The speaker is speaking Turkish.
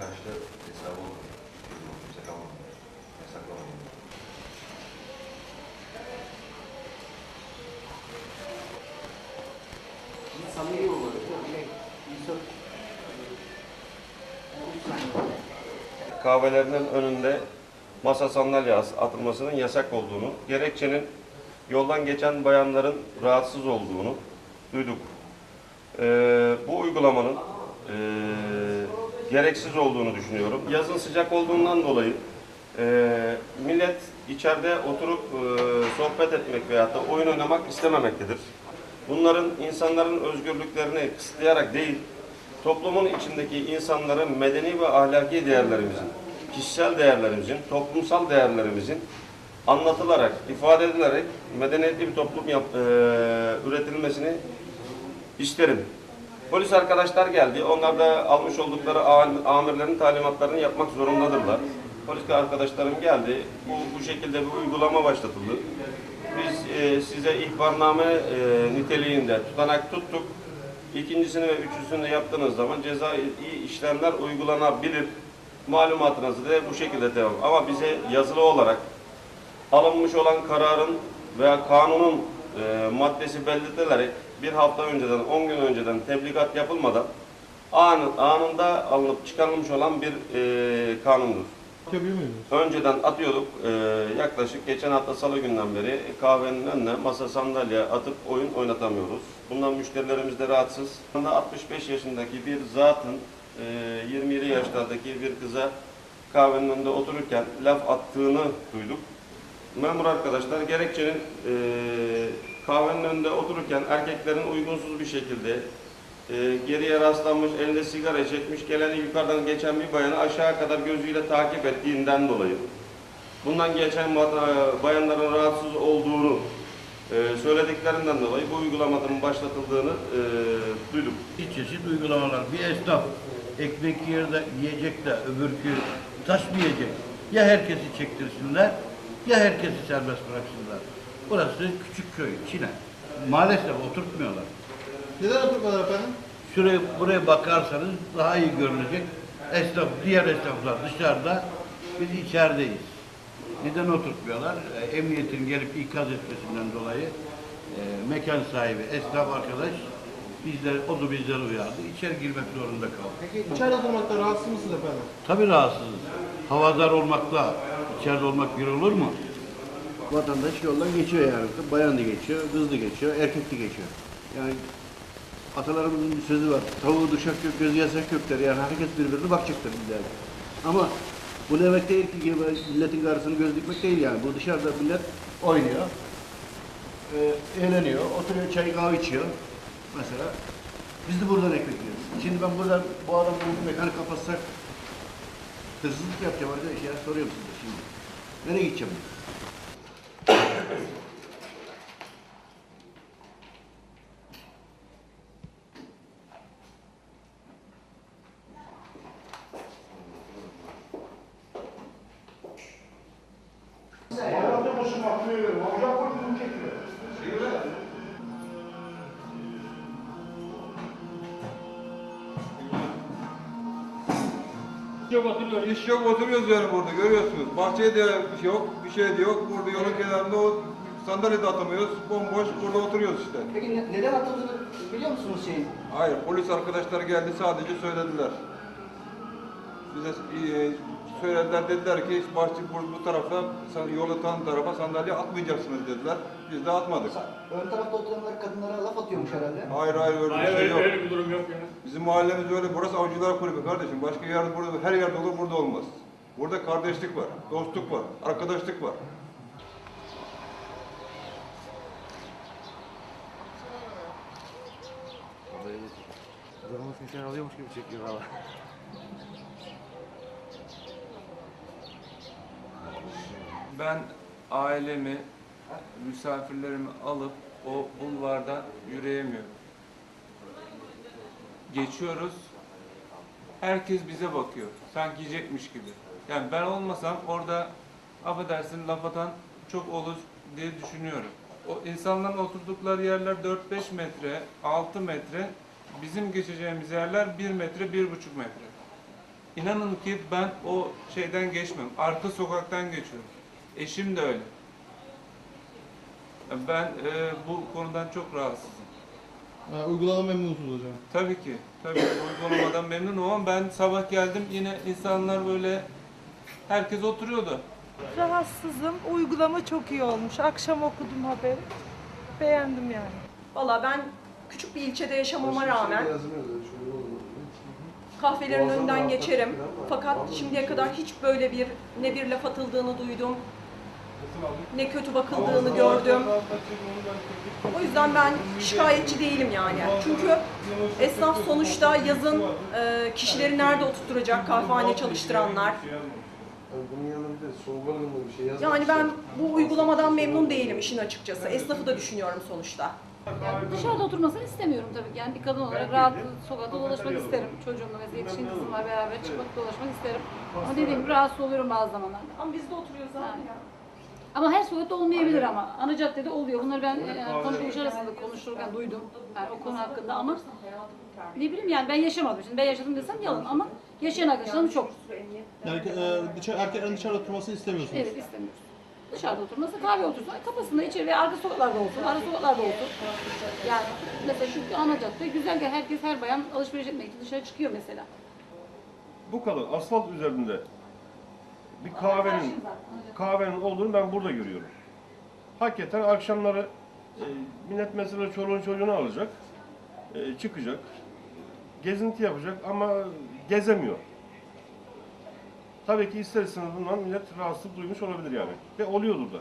başka hesabı olur. Kimse. Yasaklamadı. Samimi. Yusuf. kahvelerinin önünde masa sandalye as- atılmasının yasak olduğunu, gerekçenin yoldan geçen bayanların rahatsız olduğunu duyduk. Ee, bu uygulamanın ee, gereksiz olduğunu düşünüyorum. Yazın sıcak olduğundan dolayı ee, millet içeride oturup ee, sohbet etmek veyahut da oyun oynamak istememektedir. Bunların insanların özgürlüklerini kısıtlayarak değil, toplumun içindeki insanların medeni ve ahlaki değerlerimizin, kişisel değerlerimizin, toplumsal değerlerimizin anlatılarak, ifade edilerek medeniyetli bir toplum yap, eee, üretilmesini isterim. Polis arkadaşlar geldi. Onlar da almış oldukları am- amirlerin talimatlarını yapmak zorundadırlar. Polis arkadaşlarım geldi. Bu, bu şekilde bir uygulama başlatıldı. Biz e, size ihbarname e, niteliğinde tutanak tuttuk. İkincisini ve üçüncüsünü yaptığınız zaman cezai işlemler uygulanabilir. Malumatınızı da bu şekilde devam. Ama bize yazılı olarak alınmış olan kararın veya kanunun e, maddesi belirtilerek bir hafta önceden, 10 gün önceden tebligat yapılmadan anı, anında alınıp çıkarılmış olan bir e, kanundur. Önceden atıyorduk. Ee, yaklaşık geçen hafta salı günden beri kahvenin önüne masa sandalye atıp oyun oynatamıyoruz. Bundan müşterilerimiz de rahatsız. Şu anda 65 yaşındaki bir zatın e, 27 yaşlardaki bir kıza kahvenin önünde otururken laf attığını duyduk. Memur arkadaşlar gerekçenin e, kahvenin önünde otururken erkeklerin uygunsuz bir şekilde e, geriye rastlanmış, elinde sigara çekmiş, geleni yukarıdan geçen bir bayanı aşağı kadar gözüyle takip ettiğinden dolayı. Bundan geçen ba- bayanların rahatsız olduğunu e, söylediklerinden dolayı bu uygulamanın başlatıldığını e, duydum. Bir çeşit uygulamalar. Bir esnaf ekmek yer de yiyecek de öbürkü taşmayacak. Ya herkesi çektirsinler ya herkesi serbest bıraksınlar. Burası küçük köy, Çine. Maalesef oturtmuyorlar. Neden oturmadılar efendim? Şuraya buraya bakarsanız daha iyi görünecek. Esnaf, diğer esnaflar dışarıda, biz içerideyiz. Neden oturtmuyorlar? E, Emniyetin gelip ikaz etmesinden dolayı e, mekan sahibi, esnaf arkadaş bizler, o da bizleri uyardı. İçeri girmek zorunda kaldık. Peki içeride oturmakta rahatsız mısınız efendim? Tabii rahatsızız. Havadar olmakla içeride olmak bir olur mu? Vatandaş yoldan geçiyor yani. Bayan da geçiyor, kız da geçiyor, erkek de geçiyor. Yani atalarımızın bir sözü var. Tavuğu duşak yok, gözü yasak yok der. Yani herkes birbirine bakacaktır illa. Ama bu demek değil ki milletin karşısını göz dikmek değil yani. Bu dışarıda millet oynuyor, e, eğleniyor, oturuyor, çay kahve içiyor. Mesela biz de buradan ekmek yiyoruz. Şimdi ben buradan bu adam bu mekanı kapatsak hırsızlık yapacağım arkadaş ya soruyorum size şimdi. Nereye gideceğim? Ja, to może ma tyle, może İş yok oturuyoruz yani burada görüyorsunuz. Bahçeye de bir şey yok, bir şey de yok. Burada yolun kenarında o sandalye de atamıyoruz. Bomboş burada oturuyoruz işte. Peki ne- neden atıldığını biliyor musunuz şeyin? Hayır polis arkadaşlar geldi sadece söylediler. Bize e, söylediler dediler ki bahçe bu, bu tarafa san- yolu tan tarafa sandalye atmayacaksınız dediler. Biz de atmadık. Ön tarafta oturanlar kadınlara laf atıyormuş herhalde. Hayır hayır öyle bir Hayır, şey öyle, yok. öyle bir durum yok ya. Bizim mahallemiz öyle. Burası avcılar kulübü kardeşim. Başka yerde burada her yerde olur burada olmaz. Burada kardeşlik var, dostluk var, arkadaşlık var. Adamın sesini alıyormuş gibi çekiyor valla. Ben ailemi, misafirlerimi alıp o bulvardan yürüyemiyorum. Geçiyoruz, herkes bize bakıyor, sanki yiyecekmiş gibi. Yani ben olmasam orada affedersin laf atan çok olur diye düşünüyorum. O insanların oturdukları yerler 4-5 metre, 6 metre, bizim geçeceğimiz yerler 1 metre, 1,5 metre. İnanın ki ben o şeyden geçmem. Arka sokaktan geçiyorum. Eşim de öyle. Ben e, bu konudan çok rahatsızım. Ha, uygulama memnunsunuz hocam. Tabii ki. Tabii uygulamadan memnunum ama ben sabah geldim yine insanlar böyle herkes oturuyordu. Rahatsızım. Uygulama çok iyi olmuş. Akşam okudum haberi. Beğendim yani. Valla ben küçük bir ilçede yaşamama rağmen kahvelerin önünden geçerim. Fakat şimdiye kadar hiç böyle bir ne bir laf atıldığını duydum, ne kötü bakıldığını gördüm. O yüzden ben şikayetçi değilim yani. Çünkü esnaf sonuçta yazın e, kişileri nerede oturtturacak kahvehane çalıştıranlar. Bunun yanında alımlı bir şey yazmak Yani ben bu uygulamadan memnun değilim işin açıkçası. Esnafı da düşünüyorum sonuçta. Yani dışarıda oturmasını istemiyorum tabii ki. Yani bir kadın olarak rahat sokakta dolaşmak isterim. Çocuğumla mesela yetişkin kızımla beraber çıkmak dolaşmak isterim. Ama dediğim gibi rahatsız oluyorum bazı zamanlarda. Ama biz de oturuyoruz abi ya. Ama her sokakta olmayabilir ama. Ana caddede oluyor. Bunları ben e, konuşmuş arasında konuşurken duydum. Yani o konu hakkında ama ne bileyim yani ben yaşamadım. Şimdi ben yaşadım desem yalan ama yaşayan arkadaşlarım çok. Yani e, dışarı, erkeklerin dışarıda oturmasını istemiyorsunuz. Evet istemiyoruz. Dışarıda oturması kahve otursun, kafasında içeri ve arka sokaklarda olsun, ara sokaklarda olsun. Yani mesela şu ana cadde güzel ki herkes her bayan alışveriş etmek için dışarı çıkıyor mesela. bu kadar asfalt üzerinde bir kahvenin kahvenin olduğunu ben burada görüyorum. Hakikaten akşamları e, millet mesela çoluğun çocuğunu alacak, e, çıkacak, gezinti yapacak ama gezemiyor. Tabii ki ister istemez bundan millet rahatsızlık duymuş olabilir yani. Ve oluyordur da.